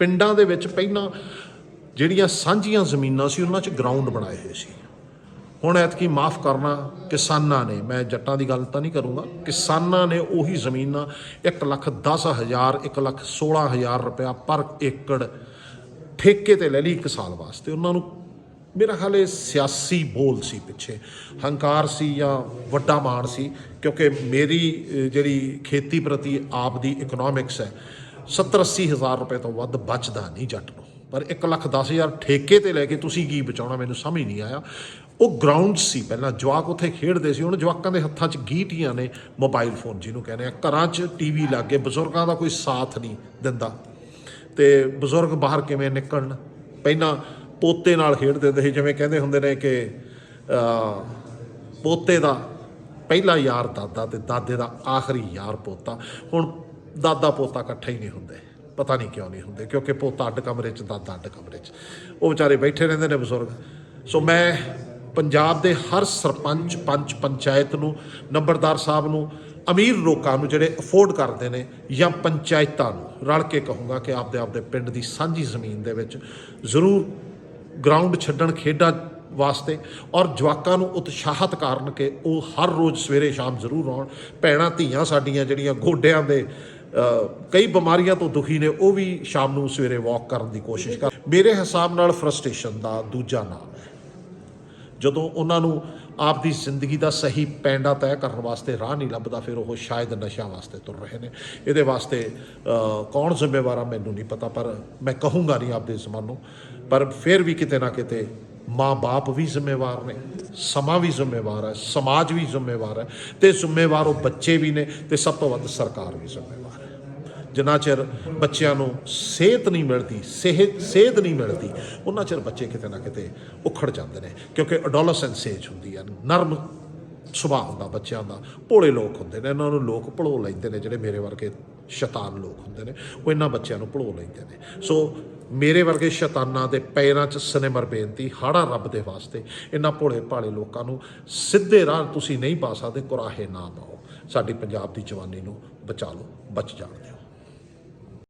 ਪਿੰਡਾਂ ਦੇ ਵਿੱਚ ਪਹਿਲਾਂ ਜਿਹੜੀਆਂ ਸਾਂਝੀਆਂ ਜ਼ਮੀਨਾਂ ਸੀ, ਉਹਨਾਂ 'ਚ ਗਰਾਊਂਡ ਬਣਾਏ ਹੋਏ ਸੀ। ਹੁਣ ਐਤਕੀ ਮਾਫ ਕਰਨਾ, ਕਿਸਾਨਾਂ ਨੇ, ਮੈਂ ਜੱਟਾਂ ਦੀ ਗੱਲ ਤਾਂ ਨਹੀਂ ਕਰੂੰਗਾ, ਕਿਸਾਨਾਂ ਨੇ ਉਹੀ ਜ਼ਮੀਨਾਂ 1 ਲੱਖ 10 ਹਜ਼ਾਰ 1 ਲੱਖ 16 ਹਜ਼ਾਰ ਰੁਪਇਆ ਪਰ ਏਕੜ ਠੇਕੇ ਤੇ ਲੈ ਲਈ ਇੱਕ ਸਾਲ ਵਾਸਤੇ। ਉਹਨਾਂ ਨੂੰ ਮੇਰਾ ਖਿਆਲ ਇਹ ਸਿਆਸੀ ਬੋਲ ਸੀ ਪਿੱਛੇ। ਹੰਕਾਰ ਸੀ ਜਾਂ ਵੱਡਾ ਮਾਣ ਸੀ, ਕਿਉਂਕਿ ਮੇਰੀ ਜਿਹੜੀ ਖੇਤੀ ਪ੍ਰਤੀ ਆਪ ਦੀ ਇਕਨੋਮਿਕਸ ਹੈ 70 80 ਹਜ਼ਾਰ ਰੁਪਏ ਤੋਂ ਵੱਧ ਬਚਦਾ ਨਹੀਂ ਜੱਟ ਨੂੰ। ਪਰ 1 ਲੱਖ 10 ਹਜ਼ਾਰ ਠੇਕੇ ਤੇ ਲੈ ਕੇ ਤੁਸੀਂ ਕੀ ਬਚਾਉਣਾ, ਮੈਨੂੰ ਸਮਝ ਨਹੀਂ ਆਇਆ। ਉਹ ਗਰਾਊਂਡ ਸੀ ਪਹਿਲਾਂ, ਜਵਾਕ ਉੱਥੇ ਖੇਡਦੇ ਸੀ, ਹੁਣ ਜਵਾਕਾਂ ਦੇ ਹੱਥਾਂ 'ਚ ਗੀਟੀਆਂ ਨੇ ਮੋਬਾਈਲ ਫੋਨ ਜਿਹਨੂੰ ਕਹਿੰਦੇ ਆ। ਘਰਾਂ 'ਚ ਟੀਵੀ ਲੱਗੇ, ਬਜ਼ੁਰਗਾਂ ਦਾ ਕੋਈ ਸਾਥ ਨਹੀਂ ਦਿੰਦਾ। ਤੇ ਬਜ਼ੁਰਗ ਬਾਹਰ ਕਿਵੇਂ ਨਿਕਲਣ? ਪਹਿਲਾਂ ਪੋਤੇ ਨਾਲ ਖੇਡਦੇ ਹੁੰਦੇ ਸੀ, ਜਿਵੇਂ ਕਹਿੰਦੇ ਹੁੰਦੇ ਨੇ ਕਿ ਪੋਤੇ ਦਾ ਪਹਿਲਾ ਯਾਰ ਦਾਦਾ ਤੇ ਦਾਦੇ ਦਾ ਆਖਰੀ ਯਾਰ ਪੋਤਾ। ਹੁਣ ਦਾਦਾ ਪੋਤਾ ਇਕੱਠੇ ਹੀ ਨਹੀਂ ਹੁੰਦੇ। ਪਤਾ ਨਹੀਂ ਕਿਉਂ ਨਹੀਂ ਹੁੰਦੇ, ਕਿਉਂਕਿ ਪੋਤਾ ਅੱਡ ਕਮਰੇ 'ਚ, ਦਾਦਾ ਅੱਡ ਕਮਰੇ 'ਚ। ਉਹ ਵਿਚਾਰੇ ਬੈਠੇ ਰਹਿੰਦੇ ਨੇ ਬਜ਼ੁਰਗ। ਸੋ ਮੈਂ ਪੰਜਾਬ ਦੇ ਹਰ ਸਰਪੰਚ, ਪੰਚ, ਪੰਚਾਇਤ ਨੂੰ, ਨੰਬਰਦਾਰ ਸਾਹਿਬ ਨੂੰ, ਅਮੀਰ ਲੋਕਾਂ ਨੂੰ ਜਿਹੜੇ ਅਫੋਰਡ ਕਰਦੇ ਨੇ ਜਾਂ ਪੰਚਾਇਤਾਂ ਨੂੰ, ਰਲ ਕੇ ਕਹੂੰਗਾ ਕਿ ਆਪਦੇ ਆਪਦੇ ਪਿੰਡ ਦੀ ਸਾਂਝੀ ਜ਼ਮੀਨ ਦੇ ਵਿੱਚ ਜ਼ਰੂਰ ਗਰਾਊਂਡ ਛੱਡਣ ਖੇਡਾਂ ਵਾਸਤੇ ਔਰ ਜਵਾਕਾਂ ਨੂੰ ਉਤਸ਼ਾਹਤ ਕਰਨ ਕਿ ਉਹ ਹਰ ਰੋਜ਼ ਸਵੇਰੇ ਸ਼ਾਮ ਜ਼ਰੂਰ ਆਉਣ। ਭੈਣਾਂ, ਧੀਆਂ ਸਾਡੀਆਂ ਜਿਹੜੀਆਂ ਗੋਡਿਆਂ ਦੇ ਕਈ ਬਿਮਾਰੀਆਂ ਤੋਂ ਦੁਖੀ ਨੇ, ਉਹ ਵੀ ਸ਼ਾਮ ਨੂੰ ਸਵੇਰੇ ਵਾਕ ਕਰਨ ਦੀ ਕੋਸ਼ਿਸ਼ ਕਰ। ਮੇਰੇ ਹਿਸਾਬ ਨਾਲ ਫਰਸਟ੍ਰੇਸ਼ਨ ਦਾ ਦੂਜਾ ਨਾਮ ਹੈ ਜਦੋਂ ਉਹਨਾਂ ਨੂੰ ਆਪਦੀ ਜ਼ਿੰਦਗੀ ਦਾ ਸਹੀ ਪੈਂਡਾ ਤੈਅ ਕਰਨ ਵਾਸਤੇ ਰਾਹ ਨਹੀਂ ਲੱਭਦਾ, ਫਿਰ ਉਹ ਸ਼ਾਇਦ ਨਸ਼ਿਆਂ ਵਾਸਤੇ ਤੁਰ ਰਹੇ ਨੇ। ਇਹਦੇ ਵਾਸਤੇ ਕੌਣ ਜ਼ਿੰਮੇਵਾਰ ਆ ਮੈਨੂੰ ਨਹੀਂ ਪਤਾ, ਪਰ ਮੈਂ ਕਹੂੰਗਾ ਨਹੀਂ ਆਪਦੇ ਜ਼ਮਾਨ ਨੂੰ। ਪਰ ਫਿਰ ਵੀ ਕਿਤੇ ਨਾ ਕਿਤੇ ਮਾਂ-ਬਾਪ ਵੀ ਜ਼ਿੰਮੇਵਾਰ ਨੇ, ਸਮਾਂ ਵੀ ਜ਼ਿੰਮੇਵਾਰ ਹੈ, ਸਮਾਜ ਵੀ ਜ਼ਿੰਮੇਵਾਰ ਹੈ ਤੇ ਜ਼ਿੰਮੇਵਾਰ ਉਹ ਬੱਚੇ ਵੀ ਨੇ ਤੇ ਸਭ ਤੋਂ ਵੱਧ ਸਰਕਾਰ ਵੀ ਜ਼ਿੰਮੇਵਾਰ ਹੈ। ਜਿੰਨਾ ਚਿਰ ਬੱਚਿਆਂ ਨੂੰ ਸਿਹਤ ਨਹੀਂ ਮਿਲਦੀ, ਸਿਹਤ ਸਿਹਤ ਨਹੀਂ ਮਿਲਦੀ, ਉਹਨਾਂ ਚਿਰ ਬੱਚੇ ਕਿਤੇ ਨਾ ਕਿਤੇ ਉਖੜ ਜਾਂਦੇ ਨੇ, ਕਿਉਂਕਿ ਅਡੋਲਸੈਂਸ ਏਜ ਹੁੰਦੀ ਹੈ, ਨਰਮ ਸੁਭਾਅ ਹੁੰਦਾ ਬੱਚਿਆਂ ਦਾ, ਭੋਲੇ ਲੋਕ ਹੁੰਦੇ ਨੇ, ਇਹਨਾਂ ਨੂੰ ਲੋਕ ਭੜੋ ਲੈਂਦੇ ਨੇ, ਜਿਹੜੇ ਮੇਰੇ ਵਰਗੇ ਸ਼ੈਤਾਨ ਲੋਕ ਹੁੰਦੇ ਨੇ, ਉਹ ਇਹਨਾਂ ਬੱਚਿਆਂ ਨੂੰ ਭੜੋ ਲੈਂਦੇ ਨੇ। ਸੋ ਮੇਰੇ ਵਰਗੇ ਸ਼ੈਤਾਨਾਂ ਦੇ ਪੈਰਾਂ 'ਚ ਸਨੇਮਰ ਬੇਨਤੀ, ਹਾੜਾ ਰੱਬ ਦੇ ਵਾਸਤੇ, ਇਹਨਾਂ ਭੋਲੇ ਭਾਲੇ ਲੋਕਾਂ ਨੂੰ ਸਿੱਧੇ ਰਾਹ ਤੁਸੀਂ ਨਹੀਂ ਪਾ ਸਕਦੇ, ਕੁਰਾਹੇ ਨਾ ਪਾਓ। ਸਾਡੀ ਪੰਜਾਬ ਦੀ ਜਵਾਨੀ ਨੂੰ ਬਚਾ ਲਓ, ਬਚ ਜਾਣ ਦਿਓ।